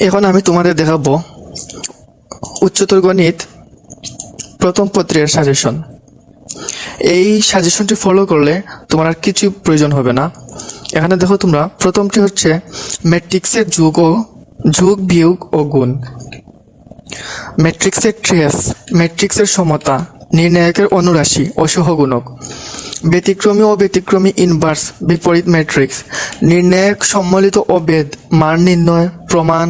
এখন আমি তোমাদের দেখাবো উচ্চতর গণিত প্রথম পত্রের সাজেশন এই সাজেশনটি ফলো করলে তোমার আর কিছু প্রয়োজন হবে না। এখানে দেখো তোমরা, প্রথমটি হচ্ছে ম্যাট্রিক্সের যোগ ও যোগ বিয়োগ ও গুণ। ম্যাট্রিক্সের ট্রেস ম্যাট্রিক্সের সমতা। নির্ণায়কের অনুরাশি ও সহগুণক। ব্যতিক্রমী ও ব্যতিক্রমী ইনভার্স বিপরীত ম্যাট্রিক্স নির্ণায়ক সম্মিলিত অবেদ মান নির্ণয়, প্রমাণ,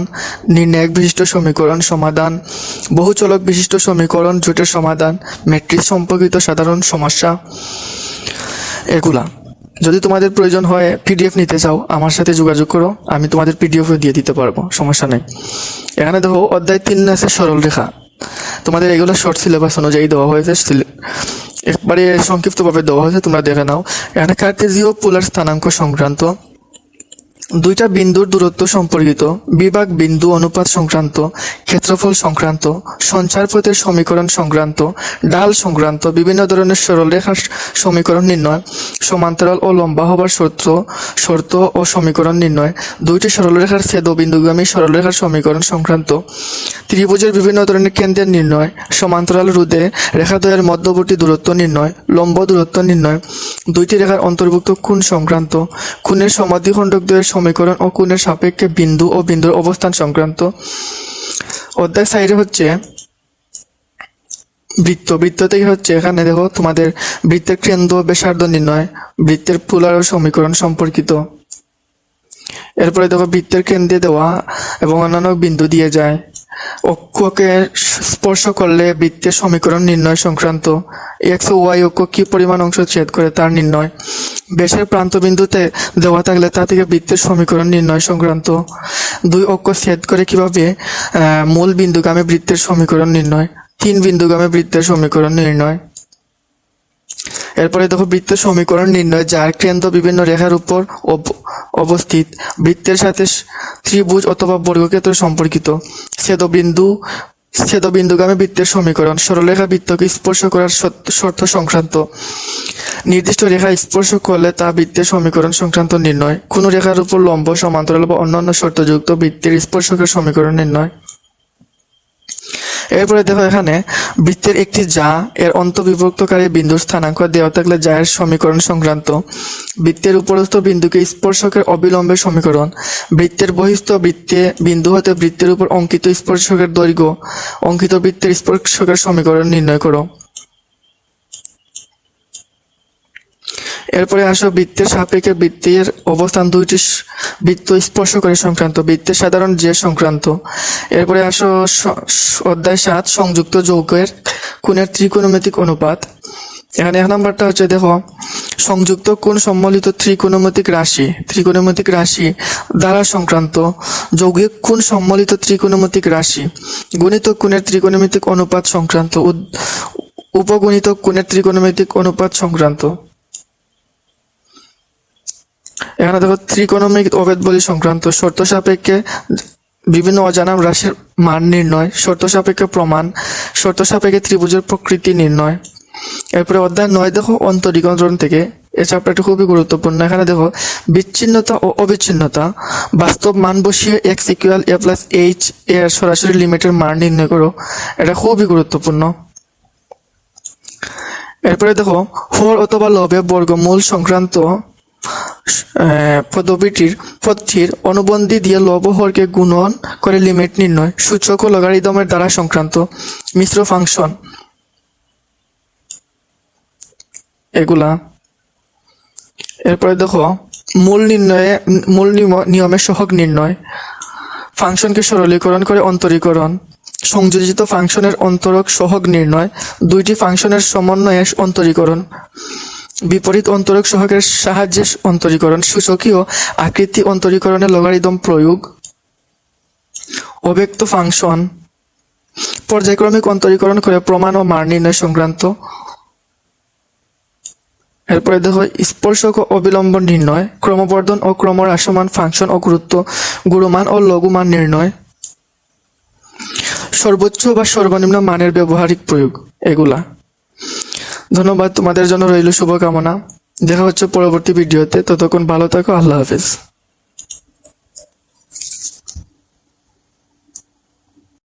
নির্ণায়ক বিশিষ্ট সমীকরণ সমাধান, বহুচলক বিশিষ্ট সমীকরণ জোটের সমাধান ম্যাট্রিক্স সম্পর্কিত সাধারণ সমস্যা এগুলা। যদি তোমাদের প্রয়োজন হয় পিডিএফ নিতে চাও, আমার সাথে যোগাযোগ করো, আমি তোমাদের পিডিএফও দিয়ে দিতে পারব, সমস্যা নেই। এখানে দেখো, অধ্যায় তিন আছে সরল রেখা। তোমাদের এগুলো শর্ট সিলেবাস অনুযায়ী দেওয়া হয়েছে একবারে সংক্ষিপ্তভাবে দেওয়া হয়েছে, তোমরা দেখে নাও। এখানে কার্তেজীয় পোলার স্থানাঙ্ক সংক্রান্ত দুইটা বিন্দুর দূরত্ব সম্পর্কিত, বিভাগ বিন্দু অনুপাত সংক্রান্ত, ক্ষেত্রফল সংক্রান্ত সঞ্চার পথের সমীকরণ সংক্রান্ত ডাল সংক্রান্ত, বিভিন্ন ধরনের সরলরেখার সমীকরণ নির্ণয়, সমান্তরাল ও লম্বা হবার শর্ত শর্ত ও সমীকরণ নির্ণয়, দুইটি সরলরেখার ছেদ ও বিন্দুগামী সরলরেখার সমীকরণ সংক্রান্ত, ত্রিভুজের বিভিন্ন ধরনের কেন্দ্রের নির্ণয়, সমান্তরাল রোধে রেখাদ্বয়ের মধ্যবর্তী দূরত্ব নির্ণয়, লম্ব দূরত্ব নির্ণয়, দুইটি রেখার অন্তর্ভুক্ত কোণ সংক্রান্ত কোণের সমাধিখণ্ডক দ্বয়ের সমীকরণ ও কোণের সাপেক্ষে বিন্দু ও বিন্দুর অবস্থান সংক্রান্ত। অধ্যায় সাইডে হচ্ছে, বৃত্ত। বৃত্ত থেকে হচ্ছে এখানে দেখো, তোমাদের বৃত্তের কেন্দ্র, ব্যাসার্ধ নির্ণয়, বৃত্তের পোলার ও সমীকরণ সম্পর্কিত। এরপরে দেখো, বৃত্তের কেন্দ্রে দেওয়া এবং অন্যান্য বিন্দু দিয়ে যায়। অক্ষকে স্পর্শ করলে বৃত্তের সমীকরণ নির্ণয় সংক্রান্ত। এক্স ও ওয়াই অক্ষ কি পরিমাণ অংশ ছেদ করে তার নির্ণয়? বেশের প্রান্ত বিন্দুতে দেওয়া থাকলে তা থেকে বৃত্তের সমীকরণ নির্ণয় সংক্রান্ত দুই অক্ষ ছেদ করে কীভাবে মূল বিন্দুগামী বৃত্তের সমীকরণ নির্ণয়, তিন বিন্দুগামী বৃত্তের সমীকরণ নির্ণয়। এরপরে দেখো বৃত্তের সমীকরণ নির্ণয়, যার কেন্দ্র বিভিন্ন রেখার উপর অব- অবস্থিত। বৃত্তের সাথে ত্রিভুজ অথবা বর্গক্ষেত্র সম্পর্কিত। ছেদবিন্দু ছেদবিন্দুগামী বৃত্তের সমীকরণ সরলরেখা বৃত্তকে স্পর্শ করার শর্ত- শর্ত সংক্রান্ত। নির্দিষ্ট রেখা স্পর্শ করলে তা বৃত্তের সমীকরণ সংক্রান্ত নির্ণয়। কোনো রেখার উপর লম্ব, সমান্তরাল বা অন্যান্য শর্তযুক্ত বৃত্তের স্পর্শকের সমীকরণ নির্ণয়। এরপরে দেখো এখানে, বৃত্তের একটি যা এর অন্তবিভক্তকারী বিন্দুর স্থানাঙ্ক দেওয়া থাকলে যা এর সমীকরণ সংক্রান্ত। বৃত্তের উপরস্থ বিন্দুকে স্পর্শকের অবিলম্বে সমীকরণ। বৃত্তের বহিস্থ বৃত্তে বিন্দু হতে বৃত্তের উপর অঙ্কিত স্পর্শকের দৈর্ঘ্য। অঙ্কিত বৃত্তের স্পর্শকের সমীকরণ নির্ণয় করো। এরপরে আসো বৃত্তের সাপেক্ষে বৃত্তের অবস্থান দুইটি বৃত্ত স্পর্শ করে সংক্রান্ত, বৃত্তের সাধারণ যে সংক্রান্ত। এরপরে আসো অধ্যায় সাত, সংযুক্ত যৌগের কোণের ত্রিকোণমিতিক অনুপাত। এখানে এক নম্বরটা হচ্ছে দেখো, সংযুক্ত কোণ সম্মিলিত ত্রিকোণমিতিক রাশি। ত্রিকোণমিতিক রাশি দ্বারা সংক্রান্ত, যৌগিক কোণ সম্মিলিত ত্রিকোণমিতিক রাশি। গণিত কোণের ত্রিকোণমিতিক অনুপাত সংক্রান্ত উপগণিত কোণের ত্রিকোণমিতিক অনুপাত সংক্রান্ত। এখানে দেখো ত্রিকোণমিক অভেদ বলি সংক্রান্ত শর্ত সাপেক্ষে বিভিন্ন অজানা রাশির মান নির্ণয়, শর্ত সাপেক্ষে প্রমাণ, শর্ত সাপেক্ষে ত্রিভুজের প্রকৃতি নির্ণয়। এরপরে অধ্যায় নয় দেখো অন্তরীকরণ থেকে। এই চ্যাপ্টারটি খুবই গুরুত্বপূর্ণ। এখানে দেখো বিচ্ছিন্নতা ও অবিচ্ছিন্নতা। বাস্তব মান বসিয়ে x equal a plus h এর সরাসরি লিমিটের মান নির্ণয় করো। এটা খুবই গুরুত্বপূর্ণ। এরপরে দেখো, হর অথবা লবে বর্গমূল সংক্রান্ত পদবিটির পদটির অনুবন্ধী দিয়ে লবহরকে গুণন করে লিমিট নির্ণয়, সূচক ও লগারিদমের দ্বারা সংক্রান্ত মিশ্র ফাংশন। এগুলা। এরপরে দেখো, মূল নির্ণয়ে, মূল নিয়ম- নিয়মের সহগ নির্ণয়। ফাংশনকে সরলীকরণ করে অন্তরীকরণ। সংযোজিত ফাংশনের অন্তরক সহগ নির্ণয়। দুইটি ফাংশনের সমন্বয়ে অন্তরীকরণ। বিপরীত অন্তরক সহকের সাহায্যে অন্তরীকরণ সূচকীয় আকৃতি অন্তরীকরণের লগারিদম প্রয়োগ, অব্যক্ত ফাংশন পর্যায়ক্রমিক অন্তরীকরণ করে প্রমাণ ও মান নির্ণয় সংক্রান্ত। এরপরে দেখো, স্পর্শক ও অবিলম্বন নির্ণয়, ক্রমবর্ধন ও ক্রমহ্রাসমান ফাংশন ও গুরুত্ব গুরুমান ও লঘুমান নির্ণয়, সর্বোচ্চ বা সর্বনিম্ন মানের ব্যবহারিক প্রয়োগ, এগুলা। ধন্যবাদ তোমাদের জন্য রইল শুভকামনা। দেখা হচ্ছে পরবর্তী ভিডিওতে। ততক্ষণ ভালো থাকো আল্লাহ হাফেজ।